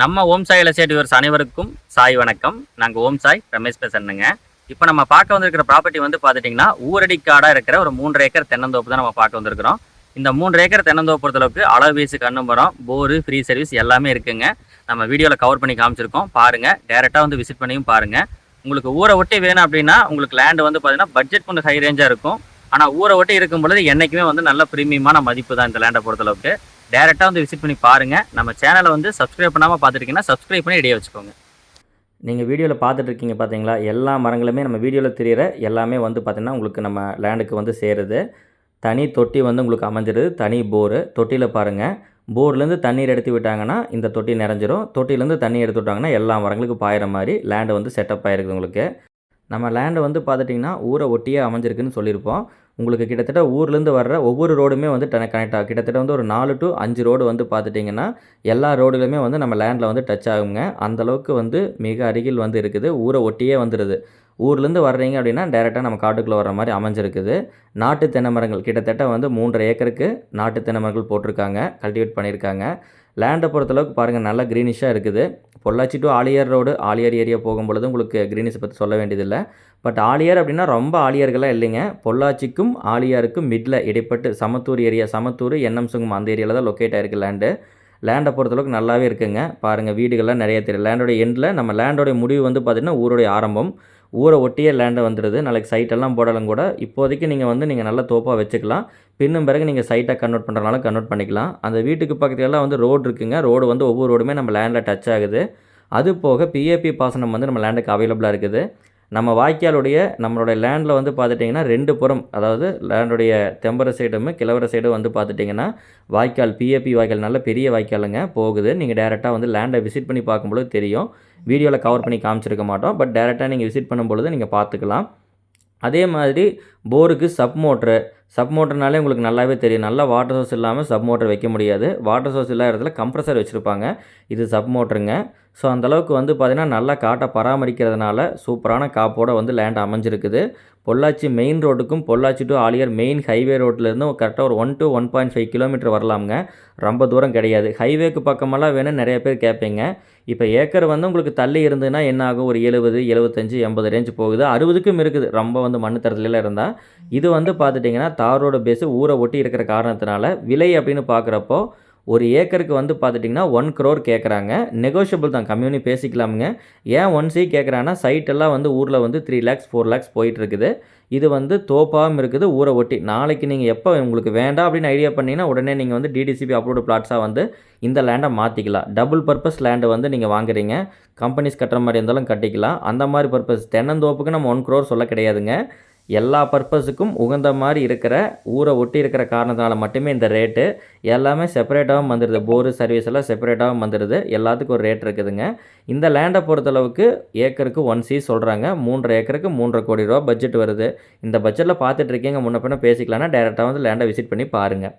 நம்ம ஓம் சாய் எலசேட் வியூவர்ஸ் அனைவருக்கும் சாய் வணக்கம். நாங்கள் ஓம் சாய் ரமேஷ் பேசணுங்க இப்போ நம்ம பார்க்க வந்திருக்கிற ப்ராப்பர்ட்டி வந்து பார்த்துட்டிங்கன்னா ஊரடி காடாக இருக்கிற ஒரு மூன்று ஏக்கர் தென்னந்தோப்பு தான் நம்ம பார்க்க வந்திருக்கிறோம். இந்த மூன்று ஏக்கர் தென்னந்தோப்பு பொறுத்தளவுக்கு அளவு வீசு கண்ணும்பரம் போரு ஃப்ரீ சர்வீஸ் எல்லாமே இருக்குங்க. நம்ம வீடியோவில் கவர் பண்ணி காமிச்சிருக்கோம். பாருங்கள் டேரெக்டாக வந்து விசிட் பண்ணியும் பாருங்கள் உங்களுக்கு ஊரை ஒட்டி வேணும் அப்படின்னா உங்களுக்கு லேண்டு வந்து பார்த்தீங்கன்னா பட்ஜெட் கொஞ்சம் ஹை ரேஞ்சாக இருக்கும். ஆனால் ஊரை ஒட்டி இருக்கும் பொழுது என்றைக்குமே வந்து நல்ல ப்ரீமியமான மதிப்பு தான் இந்த லேண்டை பொறுத்தளவுக்கு. டேரெக்டாக வந்து விசிட் பண்ணி பாருங்கள் நம்ம சேனலை வந்து சப்ஸ்கிரைப் பண்ணாமல் பார்த்துருக்கீங்கன்னா சப்ஸ்கிரைப் பண்ணி இடையே வச்சுக்கோங்க. நீங்கள் வீடியோவில் பார்த்துட்டு இருக்கீங்க பார்த்தீங்களா எல்லா மரங்களுமே நம்ம வீடியோவில் தெரிகிற எல்லாமே வந்து பார்த்திங்கன்னா உங்களுக்கு நம்ம லேண்டுக்கு வந்து சேருது. தனி தொட்டி வந்து உங்களுக்கு அமைஞ்சிருது. தனி போரு தொட்டியில் பாருங்கள் போர்லேருந்து தண்ணீர் எடுத்து விட்டாங்கன்னா இந்த தொட்டி நிறைஞ்சிரும். தொட்டிலேருந்து தண்ணி எடுத்து விட்டாங்கன்னா எல்லா மரங்களுக்கும் பாயிற மாதிரி லேண்டு வந்து செட்டப் ஆகிருக்குது உங்களுக்கு. நம்ம லேண்டு வந்து பார்த்துட்டிங்கன்னா ஊரை ஒட்டியே அமைஞ்சிருக்குன்னு சொல்லியிருப்போம். உங்களுக்கு கிட்டத்தட்ட ஊர்லேருந்து வர்ற ஒவ்வொரு ரோடுமே வந்து கனெக்ட் ஆகும் கிட்டத்தட்ட வந்து ஒரு நாலு டு அஞ்சு ரோடு வந்து பார்த்துட்டிங்கன்னா எல்லா ரோடுகளுமே வந்து நம்ம லேண்டில் வந்து டச் ஆகுங்க. அந்தளவுக்கு வந்து மிக அருகில் வந்து இருக்குது. ஊரை ஒட்டியே வந்துடுது ஊர்லேருந்து வர்றீங்க அப்படின்னா டேரெக்டாக நம்ம காட்டுக்குள்ளே வர்ற மாதிரி அமைஞ்சிருக்குது. நாட்டு தென்னை மரங்கள் கிட்டத்தட்ட வந்து மூன்றரை ஏக்கருக்கு நாட்டு தென்னை மரங்கள் போட்டிருக்காங்க கல்டிவேட் பண்ணியிருக்காங்க. லேண்டை பொறுத்தளவுக்கு பாருங்கள் நல்லா க்ரீனிஷாக இருக்குது. Pollachi to Aliyar road Aliyar area போகும் பொழுது உங்களுக்கு க்ரீனிஷை பற்றி சொல்ல வேண்டியதில்லை. பட் ஆலியார் அப்படின்னா ரொம்ப ஆலியார்களாக இல்லைங்க. பொள்ளாச்சிக்கும் ஆலியாருக்கும் மிடில் இடைப்பட்டு சமத்தூர் ஏரியா சமத்தூர் என்எம்சுங்கும் அந்த ஏரியாவில் தான் லொக்கேட் ஆயிருக்கு லேண்டு லேண்டை பொறுத்தளவுக்கு நல்லாவே இருக்குங்க. பாருங்கள் வீடுகள்லாம் நிறைய தெரியும் லேண்டோடைய எண்டில் நம்ம லேண்டோடைய முடிவு வந்து பார்த்திங்கன்னா ஊருடைய ஆரம்பம். ஊரை ஒட்டியே லேண்டை வந்துடுது. நாளைக்கு சைட்டெல்லாம் போடலாம் கூட. இப்போதைக்கு நீங்கள் வந்து நீங்கள் நல்ல தோப்பாக வச்சுக்கலாம். பின்னும் பிறகு நீங்கள் சைட்டாக கன்வெர்ட் பண்ணுறதுனால கன்வெர்ட் பண்ணிக்கலாம். அந்த வீட்டுக்கு பக்கத்துலலாம் வந்து ரோடு இருக்குங்க. ரோடு வந்து ஒவ்வொரு ரோடுமே நம்ம லேண்டில் டச் ஆகுது. அது போக பிஏபி பாசனம் வந்து நம்ம லேண்டுக்கு அவைலபிளாக இருக்குது. நம்ம வாய்க்காலுடைய நம்மளுடைய லேண்டில் வந்து பார்த்துட்டிங்கன்னா ரெண்டு புறம் அதாவது லேண்டுடைய தெம்பர சைடும் கிழவர சைடும் வந்து பார்த்துட்டிங்கன்னா வாய்க்கால் பிஏபி வாய்க்கால் நல்ல பெரிய வாய்க்காலுங்க போகுது. நீங்கள் டேரெக்டாக வந்து லேண்டை விசிட் பண்ணி பார்க்கும்பொழுது தெரியும். வீடியோவில் கவர் பண்ணி காமிச்சிருக்க மாட்டோம். பட் டேரெக்டாக நீங்கள் விசிட் பண்ணும்பொழுது நீங்கள் பார்த்துக்கலாம். அதே மாதிரி போருக்கு சப் மோட்ரு சப் மோட்டர்னாலே உங்களுக்கு நல்லாவே தெரியும். நல்லா வாட்டர் சோர்ஸ் இல்லாமல் சப் மோட்டர் வைக்க முடியாது. வாட்டர் சோர்ஸ் இல்லாத இடத்துல கம்ப்ரஸர் வச்சுருப்பாங்க. இது சப் மோட்டருங்க ஸோ அந்தளவுக்கு வந்து பார்த்திங்கன்னா நல்லா காட்டை பராமரிக்கிறதுனால சூப்பரான காப்போடு வந்து லேண்ட் அமைஞ்சிருக்குது. Pollachi main ரோட்டுக்கும் Pollachi to Aliyar main highway ரோட்லேருந்து கரெக்டாக ஒரு one to one point five kilometre வரலாமுங்க. ரொம்ப தூரம் கிடையாது. ஹைவேக்கு பக்கமெல்லாம் வேணும் நிறைய பேர் கேட்பீங்க. இப்போ ஏக்கர் வந்து உங்களுக்கு தள்ளி இருந்ததுன்னா என்ன ஆகும்? ஒரு எழுபது எழுபத்தஞ்சு எண்பது ரேஞ்ச் போகுது. அறுபதுக்கும் இருக்குது. ரொம்ப வந்து மண்ணு தரத்துலலாம் இருந்தால் இது வந்து பார்த்துட்டிங்கன்னா தாரோட பேஸு ஊரை ஒட்டி இருக்கிற காரணத்தினால விலை அப்படின்னு பார்க்குறப்போ ஒரு ஏக்கருக்கு வந்து பார்த்துட்டிங்கன்னா ஒன் க்ரோர் கேட்குறாங்க நெகோஷியபிள் தான். கம்யூனி பேசிக்கலாமுங்க. ஏன் ஒன் சி கேட்குறாங்கன்னா சைட்டெல்லாம் வந்து ஊரில் வந்து த்ரீ லேக்ஸ் ஃபோர் லேக்ஸ் போயிட்டுருக்குது. இது வந்து தோப்பாகவும் இருக்குது ஊரை ஒட்டி. நாளைக்கு நீங்கள் எப்போ உங்களுக்கு வேண்டாம் அப்படின்னு ஐடியா பண்ணிங்கன்னா உடனே நீங்கள் வந்து டிடிசிபி அப்ரூவ்டு பிளாட்ஸாக வந்து இந்த லேண்டை மாற்றிக்கலாம் டபுள் பர்பஸ் லேண்டை வந்து நீங்கள் வாங்குறீங்க. கம்பெனிஸ் கட்டுற மாதிரி இருந்தாலும் கட்டிக்கலாம். அந்த மாதிரி பர்பஸ் தென்னந்தோப்புக்கு நம்ம ஒன் க்ரோர் சொல்ல கிடையாதுங்க. எல்லா பர்பஸுக்கும் உகந்த மாதிரி இருக்கிற ஊரை ஒட்டி இருக்கிற காரணத்தினால மட்டுமே இந்த ரேட்டு எல்லாமே செப்பரேட்டாகவும் வந்துடுது போரு சர்வீஸ் எல்லாம் செப்பரேட்டாகவும் வந்துடுது எல்லாத்துக்கும் ஒரு ரேட் இருக்குதுங்க. இந்த லேண்டை பொறுத்தளவுக்கு ஏக்கருக்கு ஒன் சி சொல்கிறாங்க மூன்றரை ஏக்கருக்கு மூன்றரை கோடி ரூபா பட்ஜெட் வருது. இந்த பட்ஜெட்டில் பார்த்துட்ருக்கீங்க முன்ன பின்ன பேசிக்கலாம்னா டேரெக்டாக வந்து லேண்டை விசிட் பண்ணி பாருங்கள்